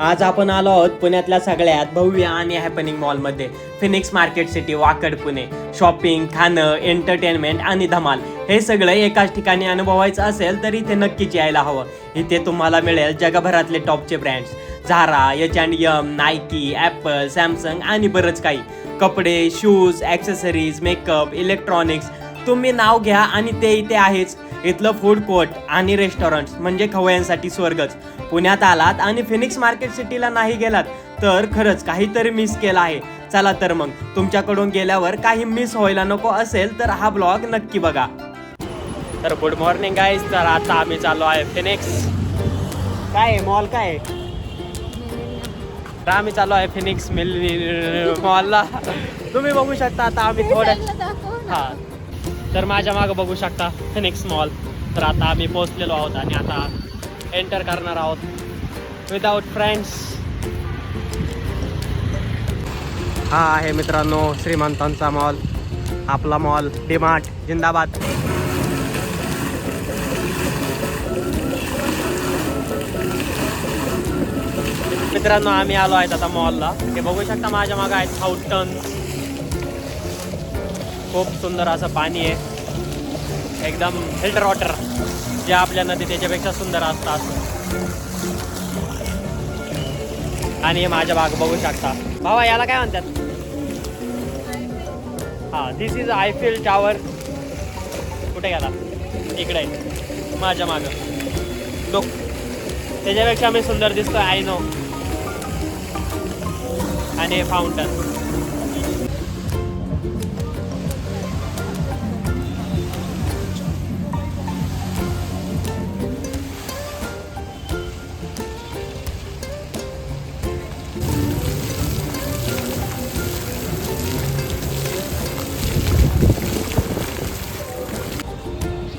आज आपण आलो आहोत पुण्यातल्या सगळ्यात भव्य आणि हॅपनिंग मॉलमध्ये Phoenix market city Wakad Pune. Shopping खाणं एंटरटेनमेंट आणि धमाल. हे सगळं एकाच ठिकाणी अनुभवायचं असेल तर इथे नक्कीच यायला हवं. इथे तुम्हाला मिळेल जगभरातले टॉपचे brands Zara H and M Nike Apple Samsung आणि बरंच काही. कपडे शूज ॲक्सेसरीज मेकअप इलेक्ट्रॉनिक्स तुम्ही नाव घ्या आणि ते इथे आहेच. इथलं फूड कोर्ट आणि रेस्टॉरंट म्हणजे खवयांसाठी स्वर्गच. पुण्यात आलात आणि फिनिक्स मार्केट सिटीला नाही गेलात तर खरंच काहीतरी मिस केलं आहे. चला तर मग तुमच्याकडून गेल्यावर काही मिस व्हायला नको असेल तर हा ब्लॉग नक्की बघा. तर गुड मॉर्निंग गाईज तर आता आम्ही चाललो आहे फिनिक्स काय मॉल काय? तर आम्ही चाललो आहे फिनिक्स मिल मॉलला तुम्ही बघू शकता आता आम्ही थोड्या हा. तर माझ्या मागं बघू शकता फिनिक्स मॉल तर आता आम्ही पोहोचलेलो आहोत आणि आता एंटर करणार आहोत विदाऊट फ्रेंड्स हा आहे मित्रांनो श्रीमंतांचा मॉल आपला मॉल डिमार्ट जिंदाबाद. मित्रांनो आम्ही आलो आहेत आता मॉलला हे बघू शकता माझ्या मागं आहेत फाउंटन खूप सुंदर असं पाणी आहे. एकदम फिल्टर वॉटर जे आपल्या नदी त्याच्यापेक्षा सुंदर असतात. आणि हे माझ्या बाग बघू शकता. भावा याला काय म्हणतात? हा दिस इज आयफिल टावर कुठे गेला? इकडे. आहे माझ्या मागं. लोक त्याच्यापेक्षा मी सुंदर दिसतोय आय नो आणि फाउंटन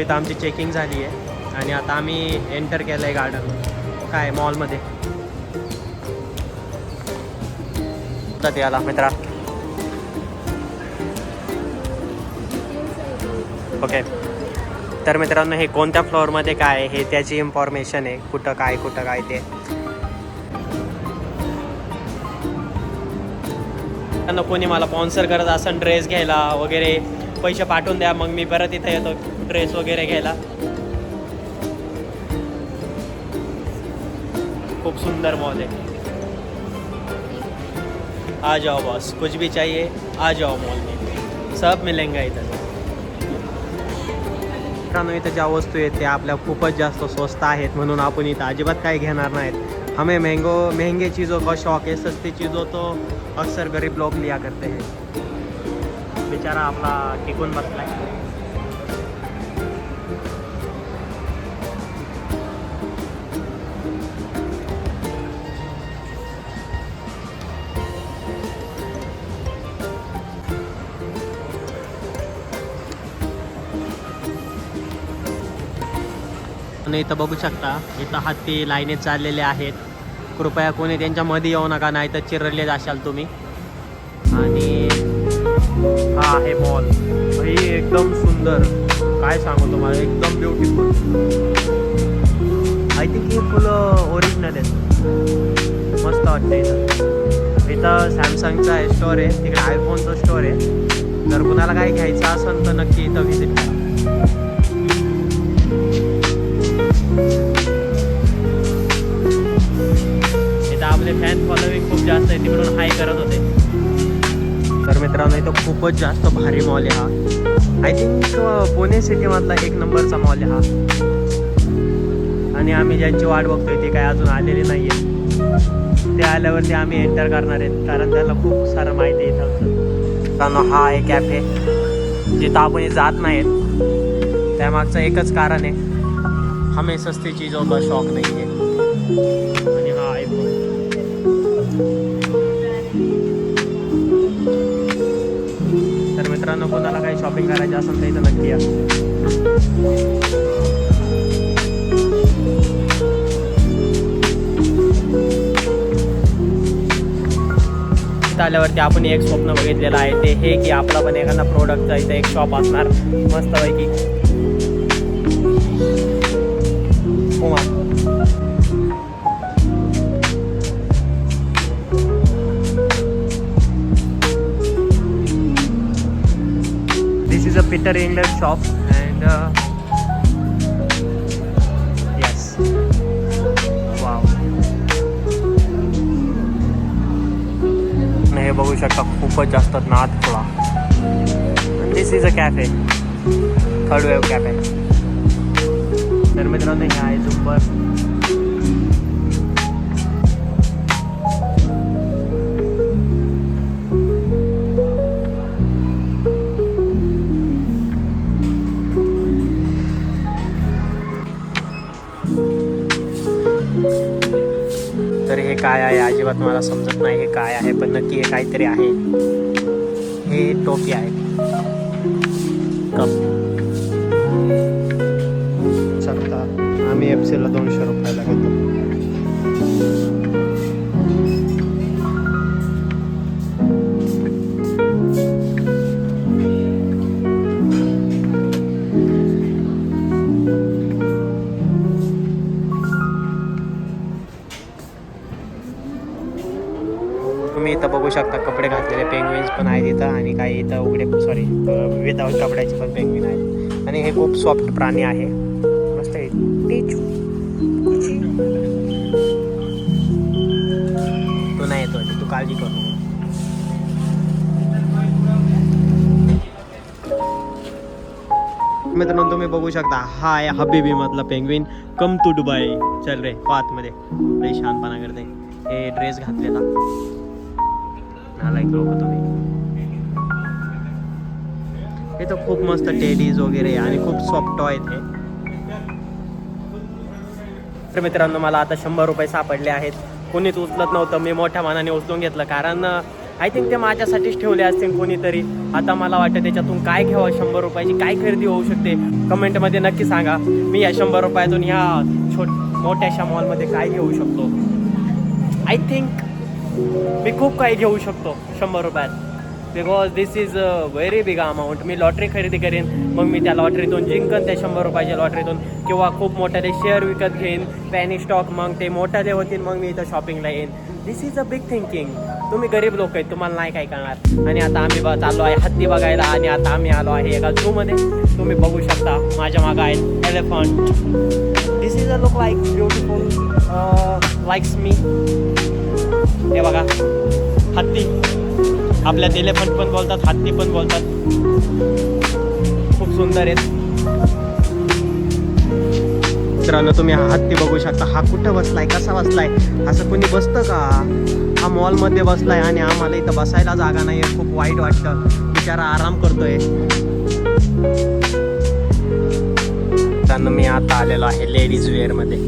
तिथं आमची चेकिंग झाली आहे. आणि आता आम्ही एंटर केलं आहे गार्डन काय मॉलमध्ये तर याला मित्रा. ओके तर मित्रांनो हे कोणत्या फ्लोअरमध्ये काय आहे हे त्याची इन्फॉर्मेशन आहे. कुठं काय कुठं काय ते. त्यांना कोणी मला स्पॉन्सर करत असेल ड्रेस घ्यायला वगैरे पैसे पाठवून द्या मग मी परत इथे येतो ड्रेस वगैरे घ्यायला. खूप सुंदर मॉल आहे. आ जाओ बॉस कुछ भी चाहिए आ जाओ मॉल में. सब मिलेंगे इथं मित्रांनो इथं ज्या वस्तू आहेत त्या आपल्या खूपच जास्त स्वस्त आहेत म्हणून आपण इथं अजिबात काही घेणार नाहीत. हमें महंगो महंगे चीज़ों का शौक है सस्ती चीज़ों तो अक्सर गरीब लोग लिया करते हैं. बिचारा आपला टिकून बसला आणि इथं बघू शकता इथं हत्ती लाईनीत चाललेले आहेत. कृपया कोणी त्यांच्या मध्ये येऊ नका नाही तर चिरले जाशाल तुम्ही. आणि हा आहे मॉल ही एकदम सुंदर. काय सांगू तुम्हाला? एकदम ब्युटिफुल आय थिंक हे फुलं ओरिजिनल आहेत मस्त वाटतं इथं इथं सॅमसंगचा आहे स्टोअर आहे. तिकडे आयफोनचा स्टोअर आहे. जर कुणाला काय घ्यायचं असेल तर नक्की इथं व्हिजिट करा. तर इथं खूपच जास्त भारी मॉल आहे हा. आय थिंक पुणे सिटीमधला एक नंबरचा मॉल आहे हा. आणि आम्ही ज्यांची वाट बघतोय ते काय अजून आलेले नाही आहे ते आल्यावरती आम्ही एंटर करणार आहेत. कारण त्याला खूप सारं माहिती आहे इथं. हा आहे. कॅफे जिथं आपण जात नाहीत. त्यामागचं एकच कारण आहे. हमें सस्ती चीज़ों का शौक नहीं है मित्रांनो कोणाला काही शॉपिंग करायची असेल तर इथं नक्की या. आल्यावरती आपण एक स्वप्न बघितलेलं आहे. ते हे की आपला पण एखादा प्रोडक्टचा इथं एक शॉप असणार. मस्तपैकी. Peter England shop and yes wow हे बघू शकता खूपच जास्त नाद खुळा this is a cafe third wave cafe तर मित्रांनो हे आहे झुंबर काय आहे? अजिबात मला समजत नाही हे काय आहे पण नक्की हे काहीतरी आहे. हे टोपी आहे. विदाऊट कपड्याचे पण पेंग्विन आहेत आणि हे खूप सॉफ्ट प्राणी आहे. मस्त आहे. टिचू. तो नाही येतो तू काळजी करू. मित्रांनो तुम्ही बघू शकता हा आहे हबीबी मधला पेंग्विन कम टू दुबई. चल रे पात मध्ये लई शानपणा करते. हे ड्रेस घातलेला. नालायक लोक तुम्ही. हे तर खूप मस्त टेडीज वगैरे आणि खूप सॉफ्ट टॉय आहेत हे. तर मित्रांनो मला आता शंभर रुपये सापडले आहेत. कोणीच उचलत नव्हतं. मी मोठ्या मनाने उचलून घेतलं. कारण आय थिंक ते माझ्यासाठीच ठेवले असतील कोणीतरी. आता मला वाटतं त्याच्यातून काय घ्यावं? शंभर रुपयाची काय खरेदी होऊ शकते? कमेंटमध्ये नक्की सांगा. मी या शंभर रुपयातून ह्या छोट मोठ्याशा मॉलमध्ये काय घेऊ शकतो? आय थिंक मी खूप काही घेऊ शकतो शंभर रुपयात. Because this is a very big amount me lottery खरेदी करेन मग मी त्या लॉटरीतून जिंकन त्या शंभर रुपयाच्या लॉटरीतून किंवा खूप मोठ्याले शेअर विकत घेईन पॅनी स्टॉक मग ते मोठ्याले होतील मग मी इथं शॉपिंगला येईन. This is a big thinking तुम्ही गरीब लोक आहेत तुम्हाला नाही काय करणार. आणि आता आम्ही ब- चाललो आहे हत्ती बघायला आणि आता आम्ही आलो आहे एका झूमध्ये तुम्ही बघू शकता माझ्या मागं आहेत elephant this is a look like beautiful likes मी हे बघा हत्ती. आपल्यात एलिफंट पण बोलतात हत्ती पण बोलतात. खूप सुंदर आहेत. मित्रांनो तुम्ही हा हत्ती बघू शकता. हा कुठं बसलाय? कसा बसलाय? असं कोणी बसतं का? हा मॉलमध्ये बसलाय आणि आम्हाला इथं बसायला जागा नाही आहे खूप वाईट वाटतं. बिचारा आराम करतोय. त्यांना मी आता आलेलो आहे लेडीज वेअरमध्ये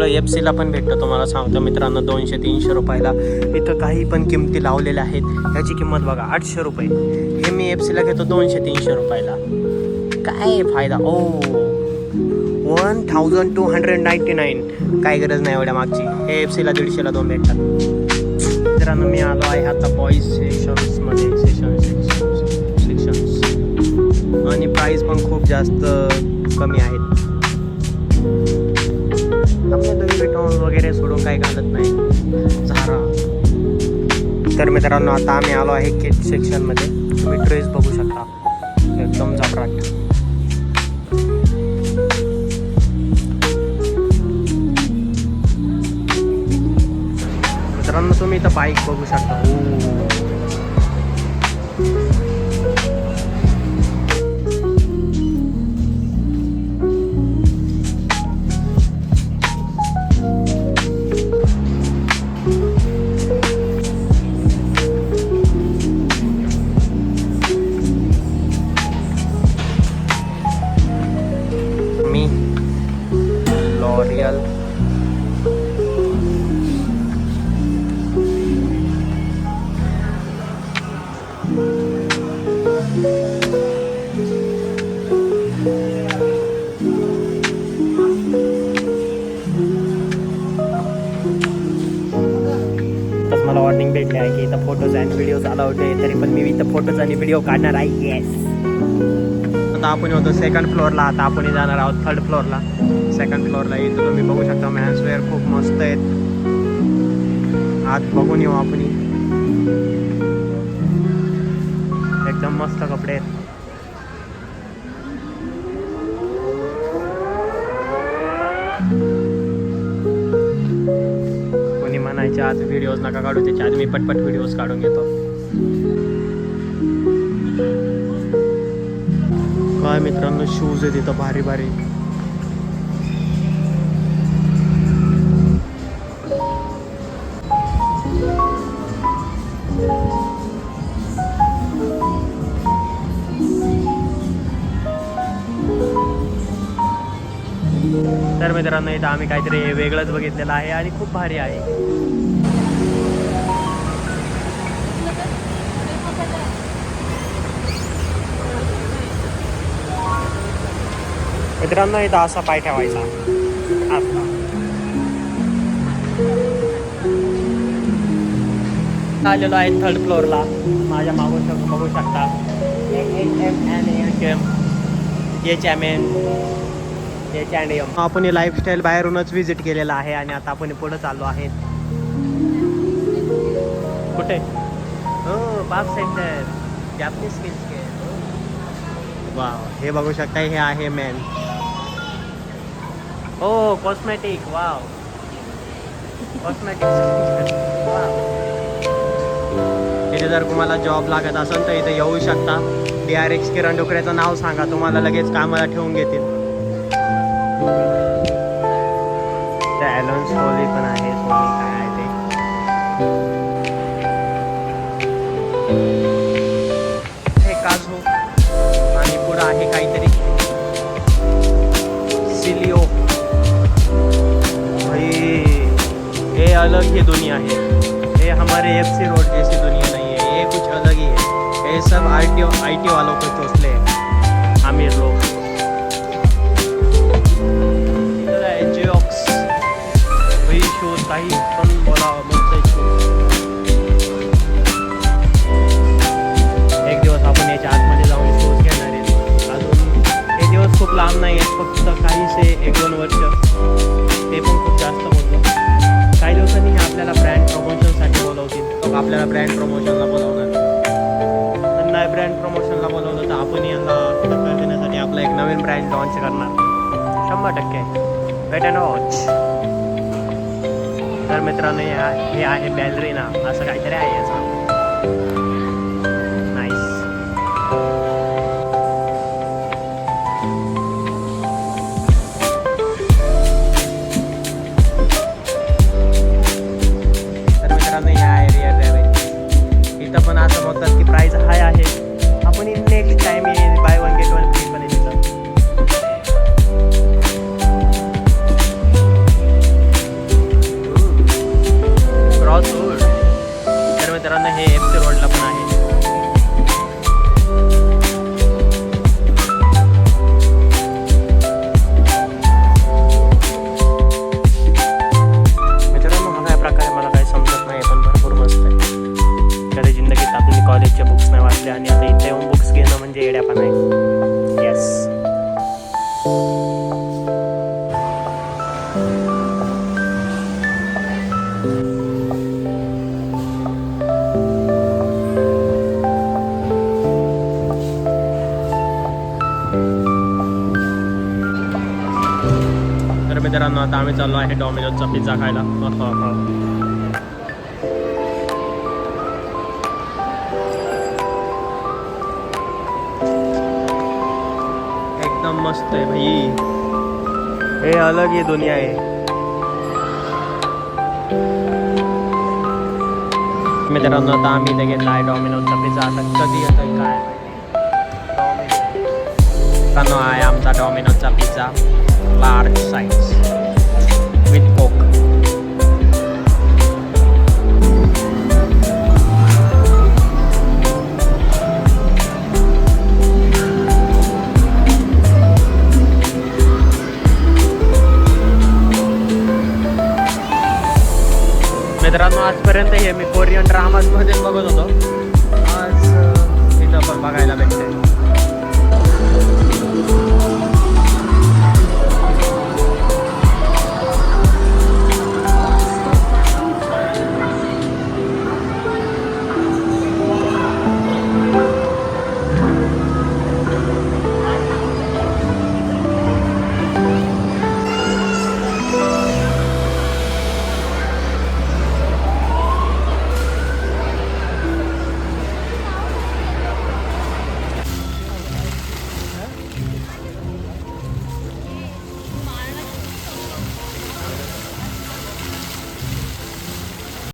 सगळं एफ सीला पण भेटतं. तुम्हाला सांगतो मित्रांनो दोनशे तीनशे रुपयाला इथं काही पण किमती लावलेल्या आहेत. ह्याची किंमत बघा आठशे रुपये. हे मी एफ सीला घेतो दोनशे तीनशे रुपयाला. काय फायदा? ओ one thousand two hundred ninety nine काय गरज नाही एवढ्या मागची. हे एफ सीला दीडशेला दोन भेटतात. मित्रांनो मी आलो आहे आता बॉईज सेशन्समध्ये सेशन सेक्शन्स आणि प्राईस पण खूप जास्त कमी आहेत. आपल्या तुम्ही विटॉन वगैरे सोडून काही घालत नाही. झारा. तर मित्रांनो आता आम्ही आलो आहे किड सेक्शनमध्ये तुम्ही ड्रेस बघू शकता. एकदम जबराट. मित्रांनो तुम्ही इथं बाईक बघू शकता. वॉर्निंग भेटले आहे की इथं फोटोज आणि व्हिडिओज अलाउड आहे तरी पण मी इथं फोटोज आणि व्हिडिओ काढणार आहे. येस आता आपण होतो सेकंड फ्लोअरला आता आपण जाणार आहोत थर्ड फ्लोअरला सेकंड फ्लोअरला इथं तुम्ही बघू शकता मॅन्स वेअर खूप मस्त आहेत. आत बघून येऊ आपण एकदम मस्त कपडे आहेत. त्याच्या आज व्हिडिओज नका काढू त्याच्या आज मी पटपट व्हिडिओज काढून घेतो. काय मित्रांनो शूज आहे तिथं भारी भारी. तर मित्रांनो इथं आम्ही काहीतरी वेगळंच बघितलेलं आहे आणि खूप भारी आहे. मित्रांनो इथं असा पाय ठेवायचा. आलेलो आहे थर्ड फ्लोअरला माझ्या मागून शक- बघू शकता. H M N H and M आपण लाईफस्टाईल बाहेरूनच व्हिजिट केलेला आहे आणि आता आपण पुढे चाललो आहे कुठे? हो बाग सेंटर जॅपनीज स्किल्स वा हे. बघू शकता हे आहे मॅन हो कॉस्मेटिक वाव कॉस्मेटिक इथे जर तुम्हाला जॉब लागत असेल तर इथे येऊ शकता. डी आर एक्स किरण डोकऱ्याचं नाव सांगा तुम्हाला लगेच कामाला ठेवून घेतील. त्या ॲलोन पण आहे काय आहे ते? हे काजू. आणि पुढं आहे काहीतरी. अलग ही दुनिया है। ये हमारे एफ़ सी रोड जैसी दुनिया नहीं है, ये कुछ अलग ही है। ये सब आई टी आई टी वालों को चोसले हैं। अमीर लोग। काही एक एक दोन वर्ष ते पण खूप जास्त आपल्याला ब्रँड प्रमोशनसाठी बोलवतील. लोक आपल्याला ब्रँड प्रमोशनला बोलवणार त्यांना ब्रँड प्रमोशनला बोलवलं तर आपण यांना टक्कर देण्यासाठी आपला एक नवीन ब्रँड लॉन्च करणार. शंभर टक्के. वेट अँड वॉच तर मित्रांनो हे आहे- हे आहे बॅलरीना असं काहीतरी आहे याचं. प्राईज हाय आहे. आपण नेक्स्ट टाईम येईल. बुक्स आणि आता इथे येऊन बुक्स घेणं म्हणजे येड्यापण आहे. येस तर मित्रांनो आता आम्ही चाललो आहे डॉमिनोजचा पिझ्झा खायला. मस्त आहे भाई. हे अलग ही दुनिया आहे. मित्रांनो आता आम्ही इथे घेतला आहे डॉमिनोजचा पिझ्झा आता कधी येतोय काय मित्रांनो आहे आमचा डॉमिनोजचा pizza large size with Coke मित्रांनो हे मी कोरियन ड्रामाजमध्ये बघत होतो.